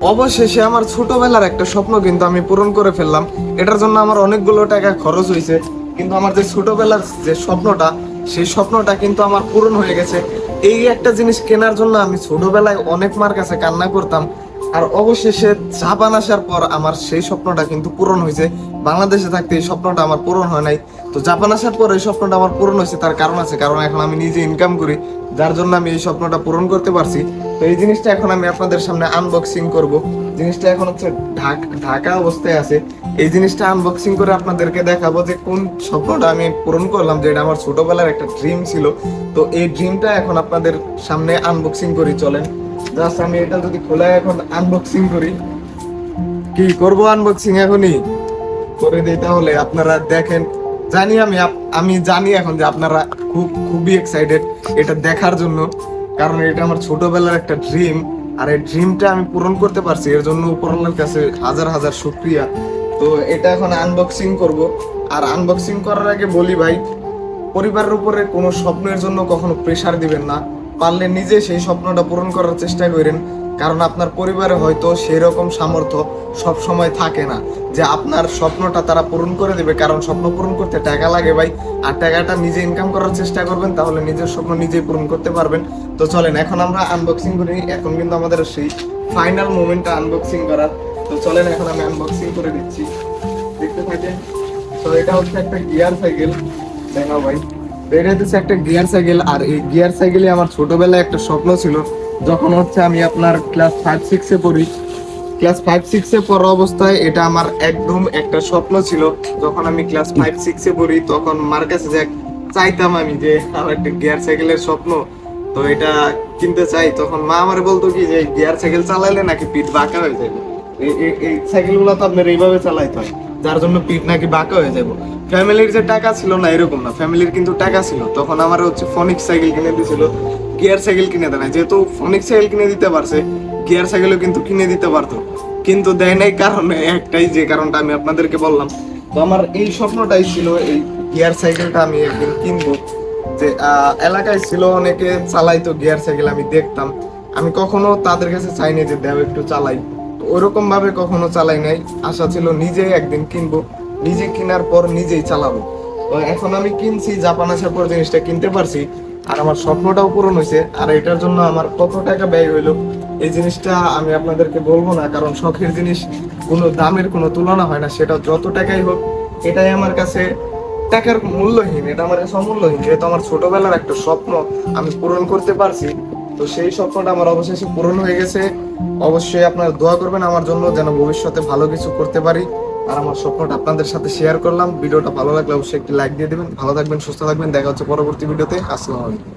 অবশেষে আমার ছোটবেলার একটা স্বপ্ন কিন্তু আমি পূরণ করে ফেললাম। এটার জন্য আমার অনেকগুলো টাকা খরচ হয়েছে কিন্তু আমার যে ছোটবেলার যে স্বপ্নটা, সেই স্বপ্নটা কিন্তু আমার পূরণ হয়ে গেছে। এই একটা জিনিস কেনার জন্য আমি ছোটবেলায় অনেক মার কাছে কান্না করতাম। আর অবশেষে জাপান আসার পর আমার সেই স্বপ্নটা কিন্তু পূরণ হয়েছে। বাংলাদেশে থাকতে এই স্বপ্নটা আমার পূরণ হয় নাই। তো জাপান আসার পর এই স্বপ্নটা আমার পূরণ হয়েছে, তার কারণ আছে, কারণ এখন আমি নিজে ইনকাম করি, যার জন্য আমি এই স্বপ্নটা পূরণ করতে পারছি। তো এই জিনিসটা এখন আমি আপনাদের সামনে আনবক্সিং করব। জিনিসটা এখন হচ্ছে ঢাক- অবস্থায় আছে। এই জিনিসটা আনবক্সিং করে আপনাদেরকে দেখাবো যে কোন স্বপ্নটা আমি পূরণ করলাম যেটা আমার ছোটবেলার একটা ড্রিম ছিল। তো এই ড্রিমটা এখন আপনাদের সামনে আনবক্সিং করি, চলেন। জাস্ট আমি এটা যদি খোলা এখন আনবক্সিং করি। কি করব আনবক্সিং এখনই? করে দিই তাহলে আপনারা দেখেন। জানি আমি আমি জানি এখন যে আপনারা খুব খুবই এক্সাইটেড এটা দেখার জন্য। কারণ এটা আমার ছোটবেলার একটা ড্রিম আর এই ড্রিমটা আমি পূরণ করতে পারছি। এর জন্য উপরওয়ালার কাছে হাজার হাজার শুক্রিয়া। তো এটা এখন আনবক্সিং করব। আর আনবক্সিং করার আগে বলি ভাই পরিবারের উপরে কোনো স্বপ্নের জন্য কখনো প্রেসার দিবেন না। পারলে নিজে সেই স্বপ্নটা পূরণ করার চেষ্টা করেন। কারণ আপনার পরিবারে হয়তো সেই রকম সামর্থ্য সব সময় থাকে না। যে আপনার স্বপ্নটা তারা পূরণ করে দেবে, কারণ স্বপ্ন পূরণ করতে টাকা লাগে ভাই। আর টাকাটা নিজে ইনকাম করার চেষ্টা করবেন, তাহলে নিজের স্বপ্ন নিজেই পূরণ করতে পারবেন। তো চলেন, এখন আমরা আনবক্সিং করি। এখন কিন্তু আমাদের সেই ফাইনাল মোমেন্টটা আনবক্সিং করার। তো চলেন, এখন আমি আনবক্সিং করে দিচ্ছি। দেখতে থাকেন? তো এটা হচ্ছে একটা গিয়ার সাইকেল দেখাও ভাই। এটা হচ্ছে একটা গিয়ার সাইকেল আর এই গিয়ার সাইকেলে আমার ছোটবেলায় একটা স্বপ্ন ছিল। যখন হচ্ছে আমি আপনার ক্লাস ফাইভ সিক্সে পড়ি। ক্লাস ফাইভ সিক্সে পড়া অবস্থায় এটা আমার একদম একটা স্বপ্ন ছিল। যখন আমি ক্লাস ফাইভ সিক্সে পড়ি, তখন মার কাছে যে চাইতাম আমি যে আমার একটা গিয়ার সাইকেলের স্বপ্ন। তো এটা কিনতে চাই। তখন মা আমার বলতো কি যে গিয়ার সাইকেল চালাইলে নাকি পিঠ বাঁকা হয়ে যাবে? এই- সাইকেলগুলো তো আপনার এইভাবে চালাইতে হয়। যার জন্য পিঠ নাকি বাঁকা হয়ে যাব। ফ্যামিলির যে টাকা ছিল না, এরকম না। ফ্যামিলির কিন্তু টাকা ছিল। তখন আমার হচ্ছে ফনিক সাইকেল কিনে দিয়েছিল। গিয়ার সাইকেল কিনে দেয় না যেহেতু ফনিক সাইকেল কিনে দিতে পারছে গিয়ার সাইকেলও কিন্তু কিনে দিতে পারতো। কিন্তু দেয় নাই কারণে একটাই যে কারণটা আমি আপনাদেরকে বললাম। তো আমার এই স্বপ্নটাই ছিল, এই গিয়ার সাইকেলটা আমি একদিন কিনবো। যে এলাকায় ছিল অনেকে, চালাইতো গিয়ার সাইকেল আমি দেখতাম। আমি কখনো তাদের কাছে চাইনি যে দেও একটু চালাই। তো ওরকম ভাবে কখনো চালাই নাই। আশা ছিল নিজেই একদিন কিনবো। নিজে কেনার পর নিজেই চালাবো। এখন আমি কিনছি, জাপান আসার পর জিনিসটা কিনতে পারছি। আর আমার স্বপ্নটাও পূরণ হয়েছে। আর এটার জন্য আমার কত টাকা ব্যয় হইল, এই জিনিসটা আমি আপনাদেরকে বলব না। কারণ শখের জিনিস কোনো দামের কোনো তুলনা হয় না। সেটা যত টাকাই হোক, এটাই আমার কাছে টাকার মূল্যহীন। এটা আমার কাছে অমূল্যহীন। যেহেতু আমার ছোটবেলার একটা স্বপ্ন আমি পূরণ করতে পারছি। তো সেই স্বপ্নটা আমার অবশেষে পূরণ হয়ে গেছে। অবশ্যই আপনারা দোয়া করবেন আমার জন্য যেন ভবিষ্যতে ভালো কিছু করতে পারি। আর আমার স্বপ্নটা আপনাদের সাথে শেয়ার করলাম। ভিডিওটা ভালো লাগলে অবশ্যই একটি লাইক দিয়ে দেবেন। ভালো থাকবেন, সুস্থ থাকবেন। দেখা হচ্ছে পরবর্তী ভিডিওতে। আসসালামু আলাইকুম।